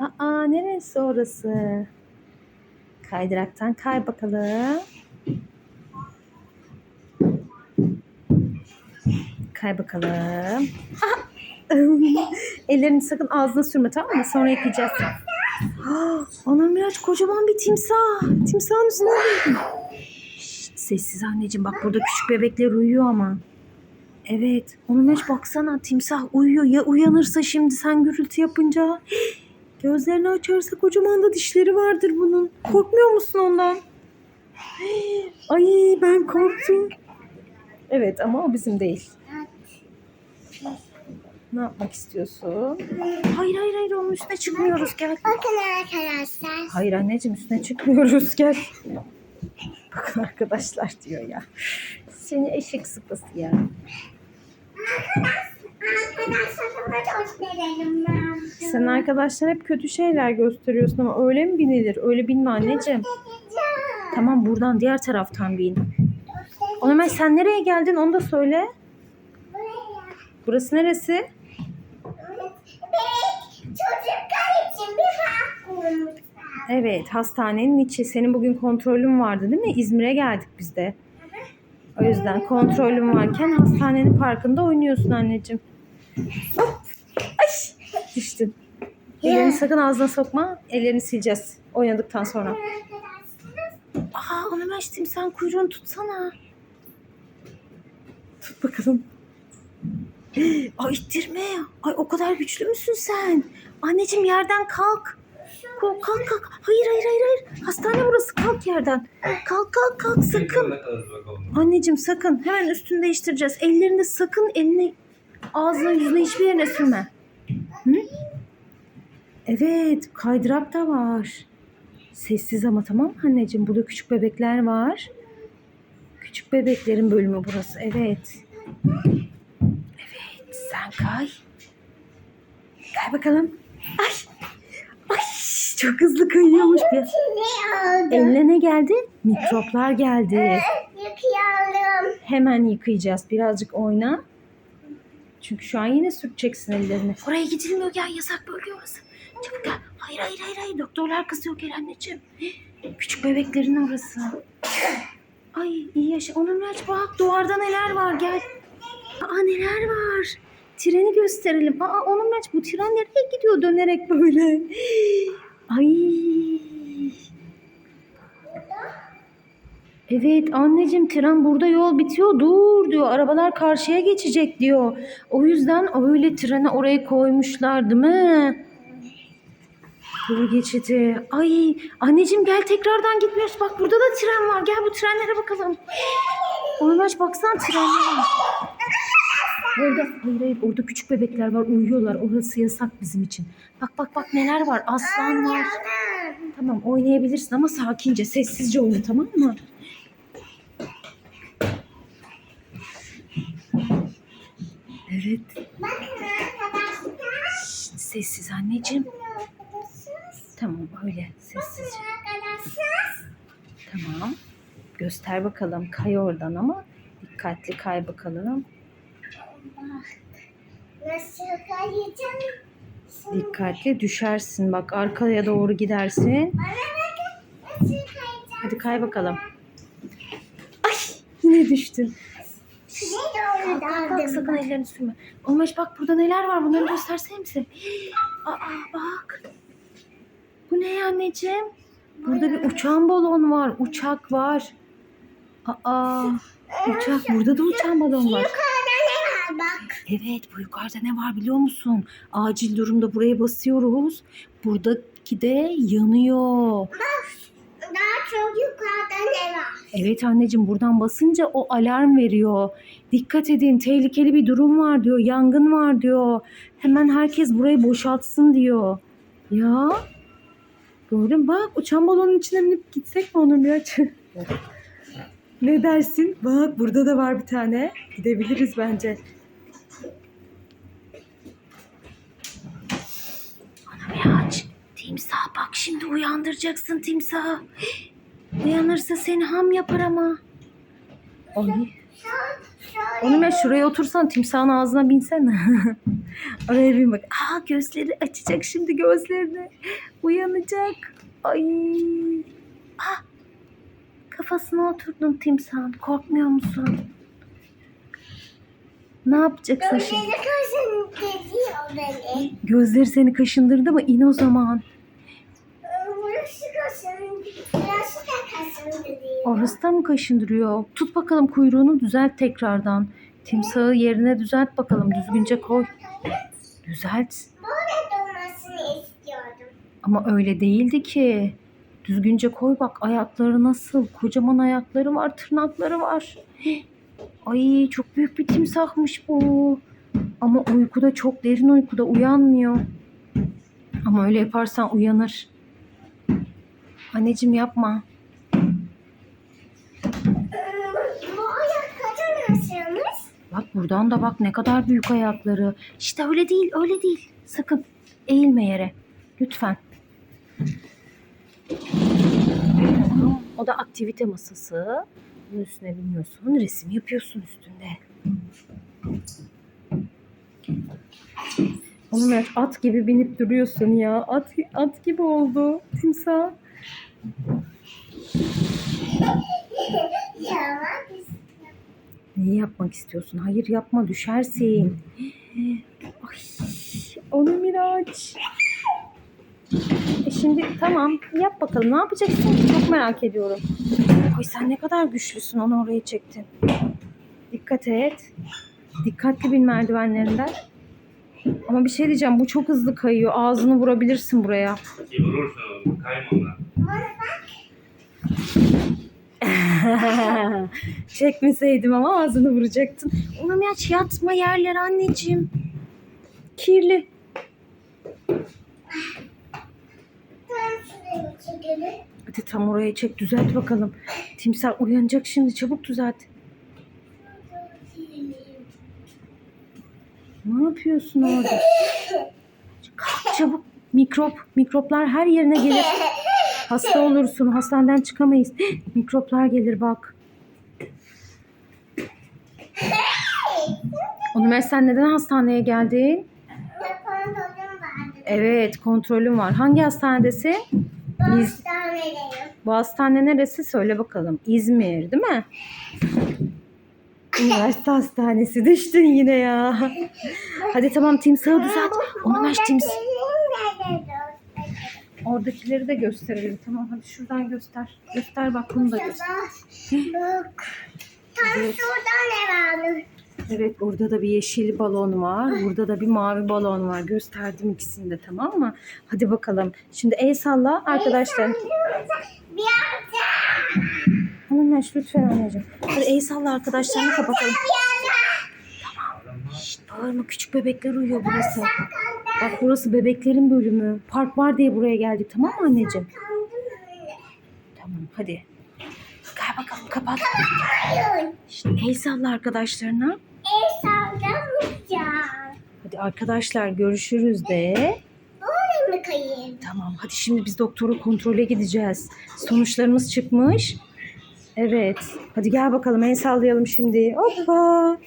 Aa neresi orası? Kaydıraktan kay bakalım. Kay bakalım. Ellerini sakın ağzına sürme tamam mı? Sonra yıkayacağız. Onur Miraç kocaman bir timsah. Timsahın üstüne Sessiz anneciğim bak burada küçük bebekler uyuyor ama. Evet. Onur Miraç baksana timsah uyuyor. Ya uyanırsa şimdi sen gürültü yapınca. Gözlerini açarsa kocaman da dişleri vardır bunun. Korkmuyor musun ondan? Ay ben korktum. Evet ama o bizim değil. Ne yapmak istiyorsun? Hayır hayır hayır onun üstüne çıkmıyoruz gel. Bakın arkadaşlar. Hayır anneciğim üstüne çıkmıyoruz gel. Bakın arkadaşlar diyor ya. Seni eşek sıpası ya. Sen arkadaşlar hep kötü şeyler gösteriyorsun ama öyle mi binilir? Öyle binme anneciğim. Tamam buradan diğer taraftan bin. Ömer sen nereye geldin onu da söyle. Burası neresi? Çocuklar için bir hak kurmuşlar. Evet hastanenin içi. Senin bugün kontrolün vardı değil mi? İzmir'e geldik biz de. O yüzden kontrolün varken hastanenin parkında oynuyorsun anneciğim. Ay düştün. Ellerini sakın ağzına sokma. Ellerini sileceğiz oynadıktan sonra. Aa onu açtım. Sen kuyruğunu tutsana. Tut bakalım. Ay ittirme. Ay o kadar güçlü müsün sen? Anneciğim yerden kalk. Kalk kalk kalk. Hayır hayır hayır hayır. Hastane burası. Kalk yerden. Kalk kalk kalk sakın. Anneciğim sakın. Hemen üstünü değiştireceğiz. Ellerinde sakın elini ağzına yüzüne hiçbir yerine sürme. Hı? Evet kaydırak da var. Sessiz ama tamam mı anneciğim? Burada küçük bebekler var. Küçük bebeklerin bölümü burası. Evet. Evet sen kay. Kay bakalım. Ay. Ay çok hızlı kayıyormuş. Bir. Eline ne geldi? Mikroplar geldi. Yıkayalım. Hemen yıkayacağız. Birazcık oyna. Çünkü şu an yine sürteceksin ellerini. Oraya gidilmiyor gel yasak bölge orası. Çabuk gel. Hayır hayır hayır hayır. Doktorlar kızıyor gel anneciğim. Küçük bebeklerin orası. Ay iyi yaşa. Onun aç bak duvarda neler var gel. Aa neler var. Treni gösterelim. Aa onun aç bu tren nereye gidiyor dönerek böyle. Ay. Evet anneciğim tren burada yol bitiyor dur diyor arabalar karşıya geçecek diyor. O yüzden öyle treni oraya koymuşlar değil mi? Kuru geçidi. Ay anneciğim gel tekrardan gitmiyoruz. Bak burada da tren var. Gel bu trenlere bakalım. Oynaş baksana trenler var. Orada, hayır hayır orada küçük bebekler var uyuyorlar. Orası yasak bizim için. Bak bak bak neler var. Aslan var. Tamam oynayabilirsin ama sakince sessizce oyna tamam mı? Evet. Bakın arkadaşlar. Şşt, sessiz anneciğim. Tamam öyle sessizce. Tamam. Göster bakalım. Kay oradan ama dikkatli kay bakalım. Nasıl kayacağım? Dikkatli düşersin. Bak arkaya doğru gidersin. Hadi kay bakalım. Ay yine düştün. Kalk, kalk sakın ellerini sürme. Olmuş bak burada neler var bunları göstersene misin? Aa bak. Bu ne anneciğim? Burada bir uçan balon var. Uçak var. Aa uçak. Burada da uçan balon var. Yukarıda ne var bak. Evet bu yukarıda ne var biliyor musun? Acil durumda buraya basıyoruz. Buradaki de yanıyor. Daha çok var? Evet anneciğim buradan basınca o alarm veriyor. Dikkat edin tehlikeli bir durum var diyor. Yangın var diyor. Hemen herkes burayı boşaltsın diyor. Ya gördün bak uçan balonun içine binip gitsek mi onun bir açı? ne dersin? Bak burada da var bir tane. Gidebiliriz bence. Ana bir aç. Timsah bak şimdi uyandıracaksın timsahı. Uyanırsa seni ham yapar ama. Ay. Onu ben şuraya otursan timsahın ağzına binsene. Oraya bin bak. Aa gözleri açacak şimdi gözlerini. Uyanacak. Ay. Ah. Kafasına oturdun timsahın. Korkmuyor musun? Ne yapacaksın şimdi? Gözleri seni kaşındırdı mı? İn o zaman. Burası kaşın, burası da kaşın geliyor. Orası da mı kaşındırıyor? Tut bakalım kuyruğunu düzelt tekrardan. Timsahı yerine düzelt bakalım. Düzgünce koy. Düzelt. Böyle durmasını istiyordum. Ama öyle değildi ki. Düzgünce koy bak ayakları nasıl? Kocaman ayakları var, tırnakları var. Ay çok büyük bir timsahmış bu. Ama uykuda çok derin uykuda uyanmıyor. Ama öyle yaparsan uyanır. Anneciğim yapma. Bak buradan da bak ne kadar büyük ayakları. İşte öyle değil, öyle değil. Sakın eğilme yere. Lütfen. O da aktivite masası. Bunun üstüne biniyorsun, resim yapıyorsun üstünde. Ver, at gibi binip duruyorsun ya. At, at gibi oldu timsah. Neyi yapmak istiyorsun? Hayır yapma düşersin. Ay, onu Miraç. E şimdi tamam yap bakalım ne yapacaksın? Çok merak ediyorum. Ay sen ne kadar güçlüsün onu oraya çektin. Dikkat et. Dikkatli bin merdivenlerinden. Ama bir şey diyeceğim bu çok hızlı kayıyor. Ağzını vurabilirsin buraya. Vurursun kaymama. Çekmeseydim ama ağzını vuracaktın. Ona Miraç yatma yerler anneciğim. Kirli. Hadi tam oraya çek düzelt bakalım. Timsah uyanacak şimdi çabuk düzelt. Ne yapıyorsun orada? Kalk çabuk. Mikrop, mikroplar her yerine gelir. Hasta olursun, hastaneden çıkamayız. Mikroplar gelir bak. Ömer sen neden hastaneye geldin? Evet, kontrolüm var. Hangi hastanedesin? Biz- Hastanedeyim. Bu hastane neresi? Söyle bakalım. İzmir, değil mi? Üniversite hastanesi. Düştün yine ya. Hadi tamam timsahı düzelt. Onu ver tims. Oradakileri de gösterelim. Tamam hadi şuradan göster. Göster bak bunu da göster. Bak. Tam Evet. şurada ne vardı? Evet burada da bir yeşil balon var. Burada da bir mavi balon var. Gösterdim ikisini de tamam mı? Hadi bakalım. Şimdi el salla arkadaşlar. Bir. Hanım Meş lütfen anneciğim. Hadi el salla arkadaşlarını kapatalım. Şşt, bağırma küçük bebekler uyuyor burası. Bak burası bebeklerin bölümü. Park var diye buraya geldik tamam mı anneciğim? Tamam hadi. Gel bakalım kapat. Şşt, el salla arkadaşlarına. El sallamayacağım. Hadi arkadaşlar görüşürüz de. Mi kayayım? Tamam hadi şimdi biz doktoru kontrole gideceğiz. Sonuçlarımız çıkmış. Evet. Hadi gel bakalım el sallayalım şimdi. Hoppa.